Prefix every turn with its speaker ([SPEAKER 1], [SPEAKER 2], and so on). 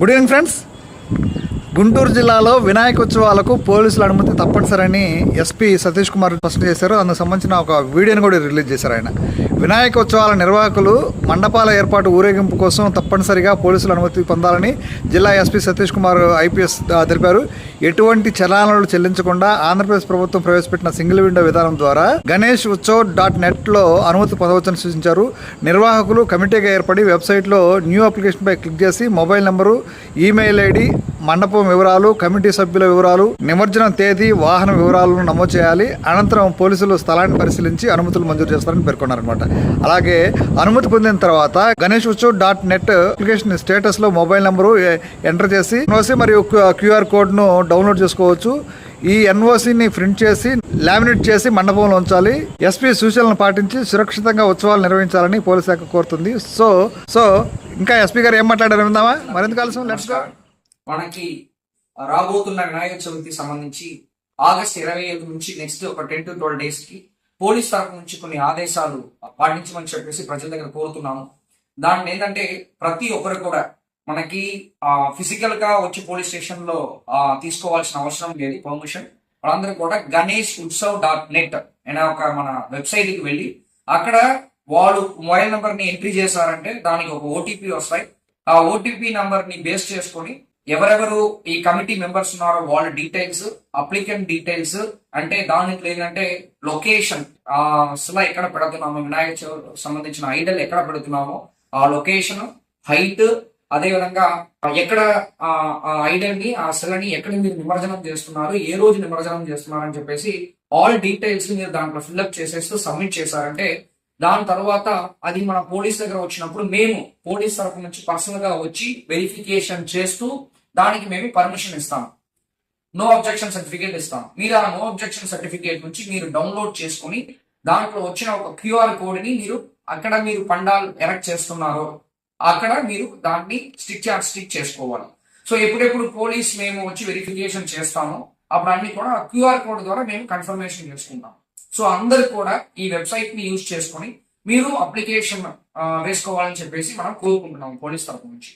[SPEAKER 1] Good evening friends Guntur జిల్లాలో వినాయక ఉత్సవాలకు పోలీసుల అనుమతి తప్పనిసరని ఎస్పీ సతీష్ కుమార్ స్పష్టం చేశారు. అందుకు సంబంధించిన ఒక వీడియోని కూడా రిలీజ్ చేశారు ఆయన. వినాయక ఉత్సవాల నిర్వాహకులు మండపాల ఏర్పాటు ఊరేగింపు కోసం తప్పనిసరిగా పోలీసులు అనుమతి పొందాలని జిల్లా ఎస్పీ సతీష్ కుమార్ ఐపీఎస్ తెలిపారు. ఎటువంటి చలానాలు చెల్లించకుండా ఆంధ్రప్రదేశ్ ప్రభుత్వం ప్రవేశపెట్టిన సింగిల్ విండో విధానం ద్వారా గణేష్ ఉత్సవ్ డాట్ నెట్లో అనుమతి పొందవచ్చని సూచించారు. నిర్వాహకులు కమిటీగా ఏర్పడి వెబ్సైట్లో న్యూ అప్లికేషన్పై క్లిక్ చేసి మొబైల్ నంబరు ఈమెయిల్ ఐడి మండపం వివరాలు కమిటీ సభ్యుల వివరాలు నిమజ్జనం తేదీ వాహన వివరాలను నమోదు చేయాలి. అనంతరం పోలీసులు స్థలాన్ని పరిశీలించి అనుమతులు మంజూరు చేస్తారని పేర్కొన్నారనమాట అలాగే అనుమతి పొందిన తర్వాత Ganesh Utsav dot net application స్టేటస్లో మొబైల్ నంబరు ఎంటర్ చేసి ఎన్ఓసి మరియు క్యూఆర్ కోడ్ను డౌన్లోడ్ చేసుకోవచ్చు. ఈ ఎన్ఓసిని ప్రింట్ చేసి లామినేట్ చేసి మండపంలో ఉంచాలి. ఎస్పీ సూచనలను పాటించి సురక్షితంగా ఉత్సవాలు నిర్వహించాలని పోలీస్ శాఖ కోరుతుంది. సో సో ఇంకా ఎస్పీ గారు ఏం మాట్లాడారు విందామా? మరింత ఆలస్యం లెట్స్
[SPEAKER 2] మనకి రాబోతున్న వినాయక చవితికి సంబంధించి ఆగస్ట్ ఇరవై ఐదు నుంచి నెక్స్ట్ ఒక టెన్ టు ట్వెల్వ్ డేస్కి పోలీస్ తరఫు నుంచి కొన్ని ఆదేశాలు పాటించమని చెప్పేసి ప్రజల దగ్గర కోరుతున్నాము. దాన్ని ఏంటంటే ప్రతి ఒక్కరు కూడా మనకి ఫిజికల్గా వచ్చి పోలీస్ స్టేషన్లో తీసుకోవాల్సిన అవసరం లేదు. పర్మిషన్. వాళ్ళందరూ కూడా గణేష్ ఉత్సవ్ డాట్ నెట్ అనే ఒక మన వెబ్సైట్కి వెళ్ళి అక్కడ వాళ్ళు మొబైల్ నెంబర్ని ఎంట్రీ చేశారంటే దానికి ఒక ఓటీపీ వస్తాయి. ఆ ఓటీపీ నంబర్ని బేస్ చేసుకొని ఎవరెవరు ఈ కమిటీ మెంబర్స్ ఉన్నారో వాళ్ళ డీటెయిల్స్ అప్లికెంట్ డీటెయిల్స్ అంటే దానికి ఏంటంటే లొకేషన్ ఆ అసలు ఎక్కడ పెడుతున్నామో వినాయక చవితి సంబంధించిన ఐడల్ ఎక్కడ పెడుతున్నామో ఆ లొకేషన్ హైట్ అదే విధంగా ఎక్కడ ఆ ఐడల్ని ఆ శిలని ఎక్కడ మీరు నిమజ్జనం చేస్తున్నారు ఏ రోజు నిమజ్జనం చేస్తున్నారు అని చెప్పేసి ఆల్ డీటెయిల్స్ మీరు దాంట్లో ఫిల్అప్ చేసేస్తూ సబ్మిట్ చేశారంటే దాని తర్వాత అది మన పోలీస్ దగ్గర వచ్చినప్పుడు మేము పోలీస్ తరఫు నుంచి పర్సనల్గా వచ్చి వెరిఫికేషన్ చేస్తూ దానికి మేము పర్మిషన్ ఇస్తాం. నో అబ్జెక్షన్ సర్టిఫికేట్ ఇస్తాం. మీరు ఆ నో అబ్జెక్షన్ సర్టిఫికేట్ నుంచి మీరు డౌన్లోడ్ చేసుకొని దాంట్లో వచ్చిన ఒక క్యూఆర్ కోడ్ని మీరు అక్కడ మీరు పండాల్ ఎరెక్ట్ చేస్తున్నారో అక్కడ మీరు దాన్ని స్టిక్ స్టిక్ చేసుకోవాలి. సో ఎప్పుడెప్పుడు పోలీస్ మేము వచ్చి వెరిఫికేషన్ చేస్తామో అప్పుడు అన్ని కూడా క్యూఆర్ కోడ్ ద్వారా మేము కన్ఫర్మేషన్ చేసుకుంటాం. సో అందరు కూడా ఈ వెబ్సైట్ని యూజ్ చేసుకొని మీరు అప్లికేషన్ వేసుకోవాలని చెప్పేసి మనం కోరుకుంటున్నాం పోలీస్ తరఫు నుంచి.